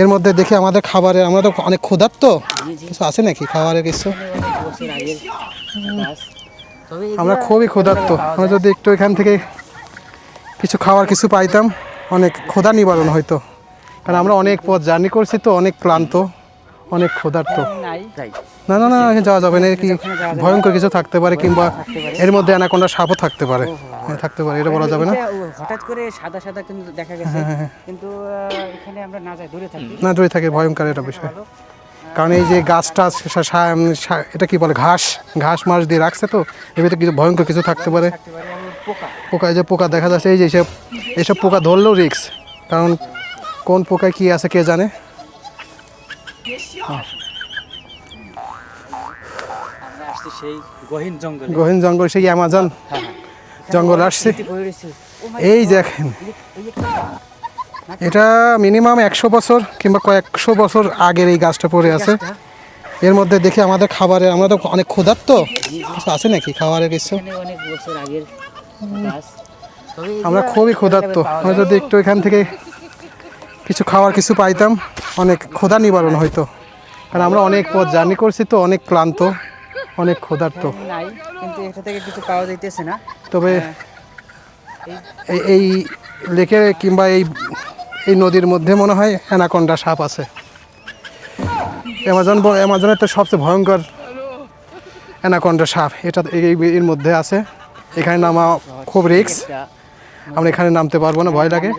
এর মধ্যে দেখি আমাদের খাবারের, আমরা তো অনেক ক্ষুধার্ত। কিছু আছে নাকি খাবারের কিছু? আমরা খুবই ক্ষুধার্ত। আমরা যদি একটু এখান থেকে কিছু খাওয়ার কিছু পাইতাম, অনেক ক্ষুধা নিবারণ হইতো। কারণ আমরা অনেক পথ জার্নি করছি তো, অনেক ক্লান্ত, অনেক ক্ষুধার্ত। না না না, যাওয়া যাবে না কি ভয়ঙ্কর কিছু থাকতে পারে কিংবা এর মধ্যে অ্যানাকোন্ডা সাপও থাকতে পারে। থাকতে পারে এটা বলা যাবে না? হঠাৎ করে সাদা সাদা কিন্তু দেখা গেছে। কিন্তু এখানে আমরা না যাই দূরে থাকি। না দূরে থাকে ভয়ঙ্কর এটা বিষয়। কারণ এই যে গাছটা এটা কি বলে ঘাস? ঘাস মাস দিয়ে রাখছে তো এর ভিতরে কিছু ভয়ঙ্কর কিছু থাকতে পারে। পোকা পোকা। এই যে পোকা দেখা যাচ্ছে এই যে এসব এসব পোকা ধরলেও রিক্স কারণ কোন পোকায় কি আছে কে জানে? সেই গহীন জঙ্গলে। গহীন জঙ্গল সেই অ্যামাজন হ্যাঁ, জঙ্গল আসছে। my এই দেখেন। এটা মিনিমাম একশো বছর কিংবা কয়েকশো বছর আগের এই গাছটা পড়ে আছে। এর মধ্যে দেখি আমাদের খাবারের আমরা তো অনেক ক্ষুধার্ত। কিছু আছে নাকি খাবারের কিছু? আমরা খুবই ক্ষুধার্ত। আমরা যদি একটু এখান থেকে কিছু খাওয়ার কিছু পাইতাম অনেক ক্ষুধা নিবারণ হইতো। কারণ আমরা অনেক পথ জার্নি করছি তো অনেক ক্লান্ত। অনেক ক্ষুধার্ত। নাই কিন্তু এটা থেকে কিছু পাওয়া যাইতেছে না। তবে এই এই লেকে কিংবা এই এই নদীর মধ্যে মনে হয় অ্যানাকন্ডা সাপ আছে। অ্যামাজন অ্যামাজনের তো সবচেয়ে ভয়ঙ্কর অ্যানাকন্ডা সাপ এটা এর মধ্যে আছে। এখানে নামা খুব রিক্স আমরা এখানে নামতে পারব না ভয় লাগে।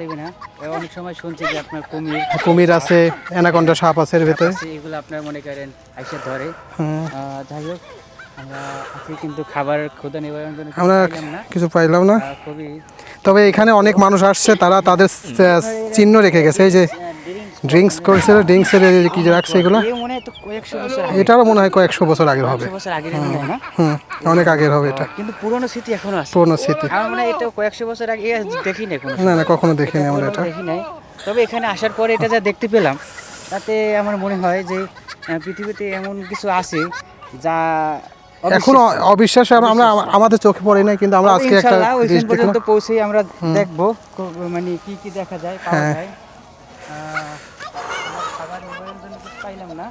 অনেক সময় শুনছি যে আপনার কুমির। কুমির আছে অ্যানাকন্ডা সাপ আছে এর ভেতরে। এগুলো আপনার মনে করেন আইসা ধরে। যাই হোক আমরা কিন্তু খাবার নিবারণ আমরা পাইলাম না। কিছু পাইলাম না। খুবই তবে এখানে অনেক মানুষ আসছে তারা তাদের চিহ্ন রেখে গেছে এই যে ড্রিঙ্কস করেছিল ড্রিঙ্কসের কি যে রাখছে এগুলো? এ মনে হয় কয়েকশো বছর আগে এটারও মনে হয় কয়েকশো বছর আগের হবে। হুম অনেক আগের হবে এটা। কিন্তু পুরনো স্মৃতি এখনও আছে। পুরনো স্মৃতি। আমার মনে এটা কয়েকশো বছর আগে এ দেখি না না না কখনো দেখিনি আমরা এটা। দেখি নাই। তবে এখানে আসার পরে এটা যা দেখতে পেলাম তাতে আমার মনে হয় যে পৃথিবীতে এমন কিছু আছে যা এখন অবিশ্বাস আমরা আমাদের চোখে পড়ে নাই কিন্তু আমরা আজকে একটা জিনিস পর্যন্ত পৌঁছেই আমরা দেখব মানে কি কি দেখা যায় পাওয়া হ্যাঁ। যায়। আমরা পাইলাম না।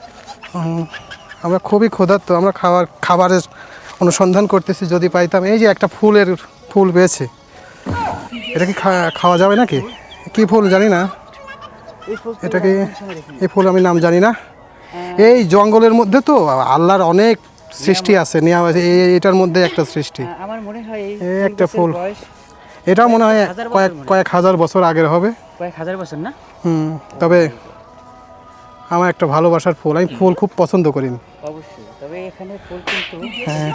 খুবই ক্ষুধার্ত আমরা খাবার খাবারের অনুসন্ধান করতেছি যদি পাইতাম। এই যে একটা ফুলের ফুল পেয়েছে। এটা কি খাওয়া যাবে নাকি? কি ফুল জানি না। এটা কি এই ফুল আমি নাম জানি না। এই জঙ্গলের মধ্যে তো আল্লাহর অনেক সৃষ্টি আছে নেওয়া হয়েছে এই- এটার মধ্যে একটা সৃষ্টি। আমার মনে হয় এই একটা ফুল। বয়স। এটা মনে হয় কয়েক কয়েক হাজার বছর আগের হবে। কয়েক হাজার বছর না? হুম তবে আমার একটা ভালোবাসার ফুল। আমি ফুল খুব পছন্দ করি। অবশ্যই তবে এখানে ফুল কিন্তু হ্যাঁ।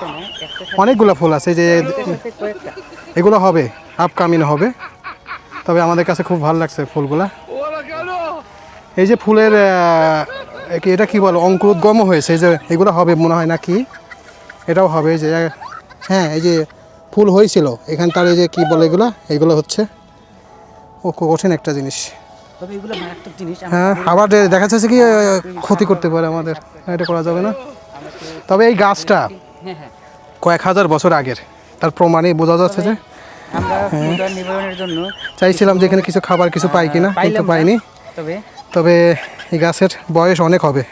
অনেকগুলো ফুল আছে যে এগুলো হবে আপকামিং হবে। তবে আমাদের কাছে খুব ভালো লাগছে ফুলগুলা। এই যে ফুলের এটা কি বলো? অঙ্কুরোদ্গম হয়েছে। যে এগুলো হবে মনে হয় নাকি? এটাও হবে। যে হ্যাঁ এই যে ফুল হয়েছিল। এখান তার এই যে কি বলে এগুলো? এগুলো হচ্ছে। ও কঠিন একটা জিনিস। হ্যাঁ আবার দেখা যাচ্ছে কি ক্ষতি করতে পারে আমাদের। এটা করা যাবে না। তবে এই গাছটা হ্যাঁ হ্যাঁ। কয়েক হাজার বছর আগের। তার প্রমাণে বোঝা যাচ্ছে যে জন্য চাইছিলাম যে এখানে কিছু খাবার কিছু পাই কিনা কিন্তু পাইনি। তবে তবে এই গাছের বয়স অনেক হবে।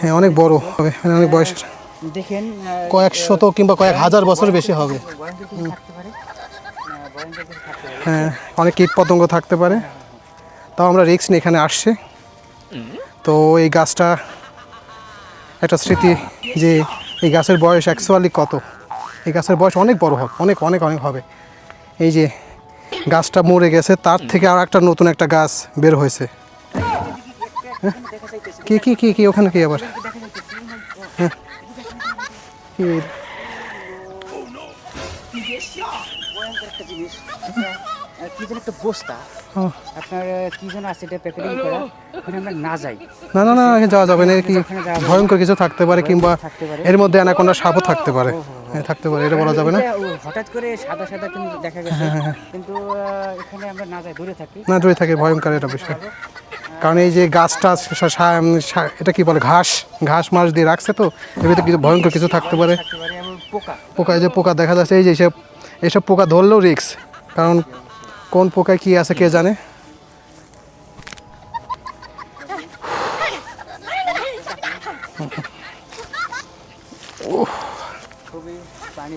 হ্যাঁ অনেক বড় হবে মানে অনেক বয়স। দেখেন কয়েক শত কিংবা কয়েক হাজার বছর বেশি হবে। পারে। হ্যাঁ অনেক কীট পতঙ্গ থাকতে পারে। তাও আমরা রিক্স নিয়ে এখানে আসছি। তো এই গাছটা একটা স্মৃতি যে এই গাছের বয়স অ্যাকচুয়ালি কত? এই গাছের বয়স অনেক বড় হবে অনেক অনেক অনেক হবে। এই যে গাছটা মরে গেছে তার থেকে আর একটা নতুন একটা গাছ বের হয়েছে। হ্যাঁ? কি কি কি কি ওখানে কি আবার? হ্যাঁ। কি? কি যেন একটা বস্তা। আপনার কি যেন আছে এটা প্যাকেটিং করা। ওখানে আমরা না যাই। না না না যাওয়া যাবে না। কি ভয়ঙ্কর কিছু থাকতে পারে কিংবা এর মধ্যে অ্যানাকোন্ডা সাপও থাকতে পারে। হ্যাঁ থাকতে পারে এটা বলা যাবে না? হঠাৎ করে সাদা সাদা কিন্তু দেখা গেছে। কিন্তু এখানে আমরা না যাই দূরে থাকি। না দূরে থাকে ভয়ঙ্কর এটা বিষয়। কারণ এই যে গাছটা এটা কি বলে, ঘাস? ঘাস মাস দিয়ে রাখছে তো ভিতরে কিছু ভয়ঙ্কর কিছু থাকতে পারে। পোকা পোকা এই যে পোকা দেখা যাচ্ছে, এই যে এসব এসব পোকা ধরলেও রিক্স কারণ কোন পোকায় কি আছে কে জানে?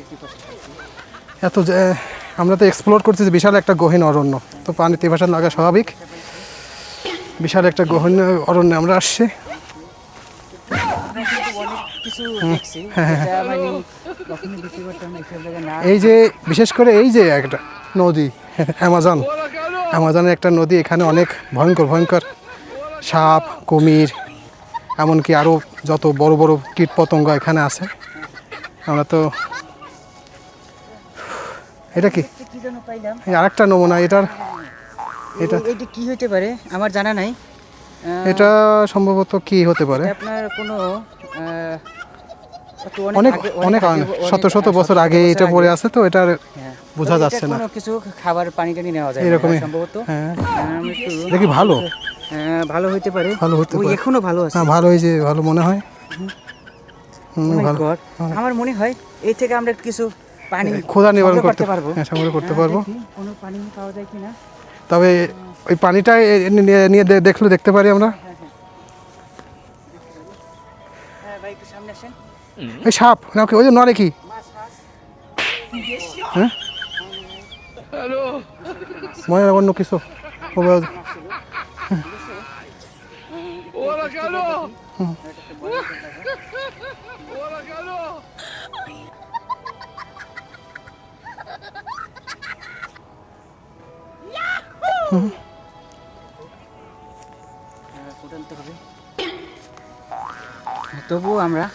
পিপাসা এত যে, আমরা তো এক্সপ্লোর করছি বিশাল একটা গহীন অরণ্য, তো পানি তেভাসা লাগা স্বাভাবিক। বিশাল একটা গহীন অরণ্যে আমরা আসছি। এই যে, বিশেষ করে এই যে একটা নদী, অ্যামাজন। অ্যামাজনের একটা নদী, এখানে অনেক ভয়ঙ্কর ভয়ঙ্কর সাপ, কুমির, এমনকি আরও যত বড় বড় কীট পতঙ্গ এখানে আছে। আমরা তো, এটা কি? আর একটা নমুনা, এটার এটা এইটা কি হইতে পারে? আমার জানা নাই। এটা সম্ভবত কি হতে পারে? আপনার কোনো অনেক অনেক আগে- শত শত বছর আগে এটা পড়ে আছে তো এটার হ্যাঁ। বোঝা যাচ্ছে না। কিছু খাবার পানি টানি নেওয়া যায় এরকমই। সম্ভবত। হ্যাঁ। একটু দেখি ভালো। হ্যাঁ, ভালো হইতে পারে। ভালো হতে পারে। এখনও ভালো আছে। হ্যাঁ ভালো হয়েছে ভালো মনে হয়। আমার মনে হয় এই থেকে আমরা কিছু পানি ক্ষুধা নিবারণ করতে পারব। হ্যাঁ সংগ্রহ করতে হ্যাঁ, পারব। কোনো পানি পাওয়া যায় কিনা। তবে ওই পানিটা নিয়ে- নিয়ে দেখলে দেখতে পারি আমরা। হ্যাঁ এই সাপ না কি ওই যে নরে কি? হ্যাঁ? মনে অন্য কিছু। ও বা- হ্যাঁ, ফুটানতে হবে তবুও আমরা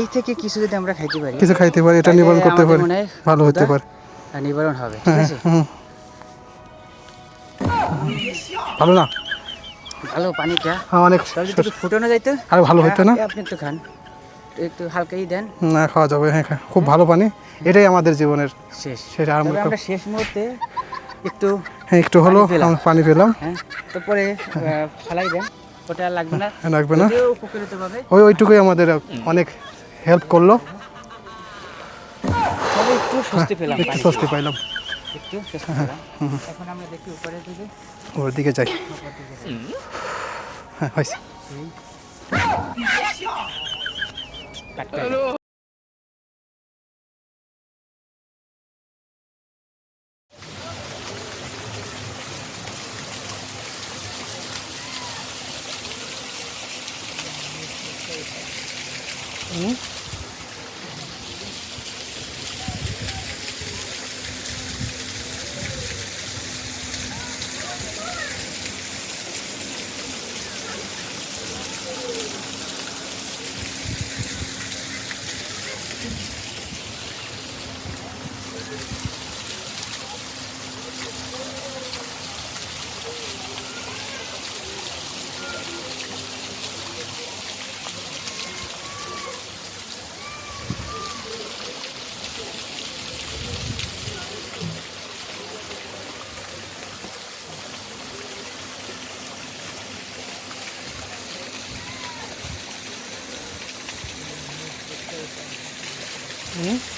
এই থেকে কিছু যদি আমরা খাইতে পারি কিছু খাইতে পারি এটা নিবারণ করতে পারি ভালো হতে পারে। নিবারণ হবে ঠিক আছে? ভালো না? ভালো পানিটা হ্যাঁ, অনেক ফুটানো যাইতো? আরও ভালো হতো না? আপনি একটু খান। একটু হালকাই দেন। না খাওয়া যাবে হ্যাঁ খুব ভালো পানি এটাই আমাদের জীবনের শেষ। সেটা আর আমরা শেষ মুহূর্তে একটু হ্যাঁ একটু হলো পানি পেলাম। পানি হ্যাঁ তারপরে ফালাই দেন। ওটা লাগবে না। লাগবে না। ওই ওইটুকুই আমাদের অনেক হেল্প করল। একটু স্বস্তি পেলাম একটু স্বস্তি পাইলাম। একটু স্বস্তি পেলাম। এখন আমরা দেখি উপরে দিকে। ওর দিকে যাই। হ্যাঁ হয়েছে। Okay. হবে। হুম